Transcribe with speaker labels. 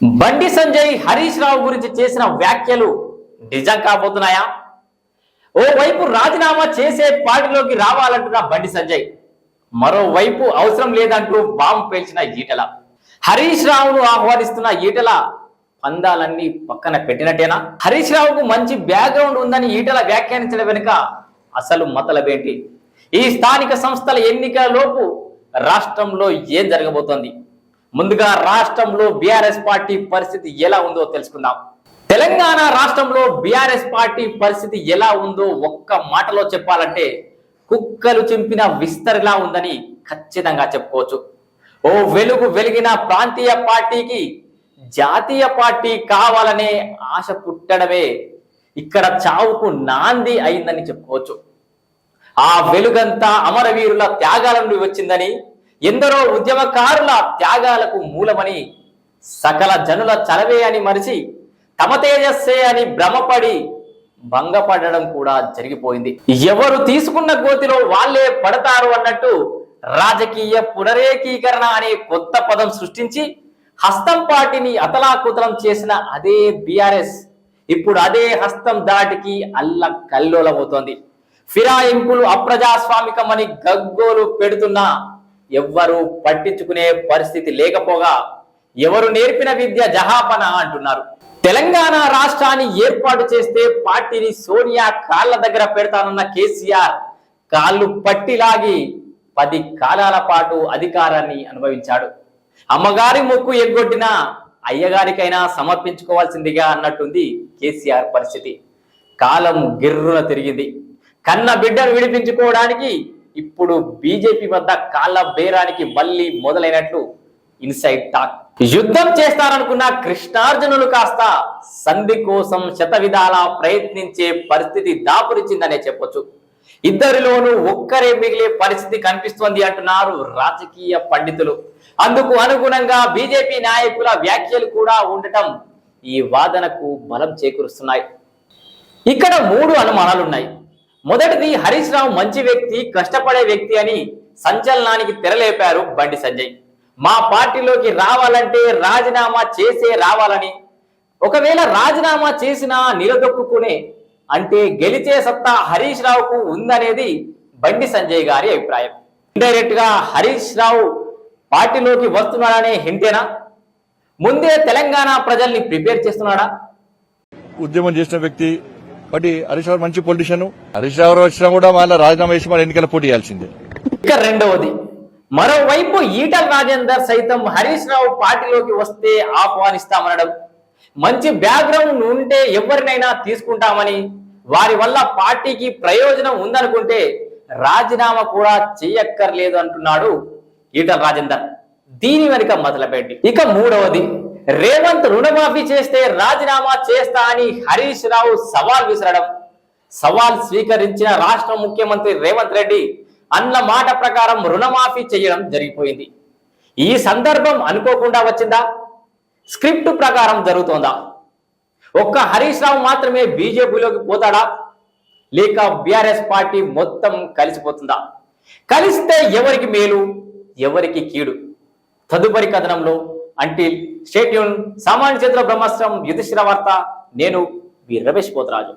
Speaker 1: బండి సంజయ్ హరీష్ రావు గురించి చేసిన వ్యాఖ్యలు నిజం కాబోతున్నాయా? ఓవైపు రాజీనామా చేసే పార్టీలోకి రావాలంటున్న బండి సంజయ్ మరోవైపు అవసరం లేదంటూ బాంబు పేల్చిన ఈటల. హరీష్ రావును ఆహ్వానిస్తున్న ఈటల పందాలన్నీ పక్కన పెట్టినట్టేనా? హరీష్ రావుకు మంచి బ్యాక్గ్రౌండ్ ఉందని ఈటల వ్యాఖ్యానించడం వెనుక అసలు మతలబేంటి? ఈ స్థానిక సంస్థల ఎన్నికలలోపు రాష్ట్రంలో ఏం జరగబోతోంది? ముందుగా రాష్ట్రంలో బీఆర్ఎస్ పార్టీ పరిస్థితి ఎలా ఉందో తెలుసుకుందాం. తెలంగాణ రాష్ట్రంలో బీఆర్ఎస్ పార్టీ పరిస్థితి ఎలా ఉందో ఒక్క మాటలో చెప్పాలంటే కుక్కలు చింపిన విస్తరిలా ఉందని ఖచ్చితంగా చెప్పుకోవచ్చు. ఓ వెలుగు వెలిగిన ప్రాంతీయ పార్టీకి జాతీయ పార్టీ కావాలనే ఆశ పుట్టడమే ఇక్కడ చావుకు నాంది అయిందని చెప్పుకోవచ్చు. ఆ వెలుగంతా అమరవీరుల త్యాగాల నుండి వచ్చిందని ఎందరో ఉద్యమకారుల త్యాగాలకు మూలమని సకల జనుల చలవే అని మరిచి తమ తేజస్సే అని భ్రమపడి భంగపడడం కూడా జరిగిపోయింది. ఎవరు తీసుకున్న గోతిలో వాళ్ళే పడతారు అన్నట్టు రాజకీయ పునరేకీకరణ అనే కొత్త పదం సృష్టించి హస్తం పార్టీని అతలాకుతలం చేసిన అదే బిఆర్ఎస్ ఇప్పుడు అదే హస్తం దాటికి అల్ల కల్లోలమవుతోంది. ఫిరాయింపులు అప్రజాస్వామికమని గగ్గోలు పెడుతున్నా ఎవ్వరూ పట్టించుకునే పరిస్థితి లేకపోగా ఎవరు నేర్పిన విద్య జహాపన అంటున్నారు. తెలంగాణ రాష్ట్రాన్ని ఏర్పాటు చేస్తే పార్టీని సోనియా కాళ్ళ దగ్గర పెడతానన్న కేసీఆర్ కాళ్ళు పట్టిలాగి పది కాలాల పాటు అధికారాన్ని అనుభవించాడు. అమ్మగారి ముక్కు ఎగ్గొట్టిన అయ్యగారికైనా సమర్పించుకోవాల్సిందిగా అన్నట్టుంది కేసీఆర్ పరిస్థితి. కాలం గిర్రున తిరిగింది. కన్న బిడ్డను విడిపించుకోవడానికి ఇప్పుడు బీజేపీ వద్ద కాళ్ళ బేరానికి మళ్ళీ మొదలైనట్లు ఇన్సైడ్ టాక్. యుద్ధం చేస్తారనుకున్న కృష్ణార్జునులు కాస్త సంధి కోసం శత విధాలా ప్రయత్నించే పరిస్థితి దాపురించిందనే చెప్పొచ్చు. ఇద్దరిలోనూ ఒక్కరే మిగిలే పరిస్థితి కనిపిస్తోంది అంటున్నారు రాజకీయ పండితులు. అందుకు అనుగుణంగా బీజేపీ నాయకుల వ్యాఖ్యలు కూడా ఉండటం ఈ వాదనకు బలం చేకూరుస్తున్నాయి. ఇక్కడ మూడు అనుమానాలున్నాయి. మొదటిది హరీష్ రావు మంచి వ్యక్తి కష్టపడే వ్యక్తి అని సంచలనానికి తెరలేపారు బండి సంజయ్. మా పార్టీలోకి రావాలంటే రాజీనామా చేసే రావాలని. ఒకవేళ రాజీనామా చేసినా నిలదొక్కునే అంటే గెలిచే సత్తా హరీష్ రావుకు ఉందనేది బండి సంజయ్ గారి అభిప్రాయం. ఇండైరెక్ట్గా హరీష్ రావు పార్టీలోకి వస్తున్నాడనే హింటేనా? ముందే తెలంగాణ ప్రజల్ని ప్రిపేర్ చేస్తున్నాడా?
Speaker 2: ఉద్యమం చేసిన వ్యక్తి బట్ హరీష్ రావు మంచి పొలిటీషియన్ హరీష్ రావు వచ్చినా కూడా మళ్ళీ రాజీనామా చేసి మళ్ళీ ఎన్నికల పోటీ చేయాల్సిందే.
Speaker 1: ఇక రెండవది మరోవైపు ఈటల రాజేందర్ సైతం హరీష్ రావు పార్టీలోకి వస్తే ఆహ్వానిస్తామనడం. మంచి బ్యాక్గ్రౌండ్ ఉంటే ఎవరినైనా తీసుకుంటామని వారి వల్ల పార్టీకి ప్రయోజనం ఉందనుకుంటే రాజీనామా కూడా చెయ్యక్కర్లేదు అంటున్నాడు ఈటల రాజేందర్. దీని వెనుక మొదలుపెట్టి. ఇక మూడవది రేవంత్ రుణమాఫీ చేస్తే రాజీనామా చేస్తా అని హరీష్ రావు సవాల్ విసరడం. సవాల్ స్వీకరించిన రాష్ట్ర ముఖ్యమంత్రి రేవంత్ రెడ్డి అన్న మాట ప్రకారం రుణమాఫీ చేయడం జరిగిపోయింది. ఈ సందర్భం అనుకోకుండా వచ్చిందా? స్క్రిప్ట్ ప్రకారం జరుగుతోందా? ఒక్క హరీష్ రావు మాత్రమే బీజేపీలోకి పోతాడా? లేక బీఆర్ఎస్ పార్టీ మొత్తం కలిసిపోతుందా? కలిస్తే ఎవరికి మేలు? ఎవరికి కీడు? తదుపరి కథనంలో అంటిల్ స్టేట్యూన్ సామాన్య చేతుల బ్రహ్మాస్త్రం యుధిష్ఠిర వార్త నేను వి రమేష్ పోతరాజు.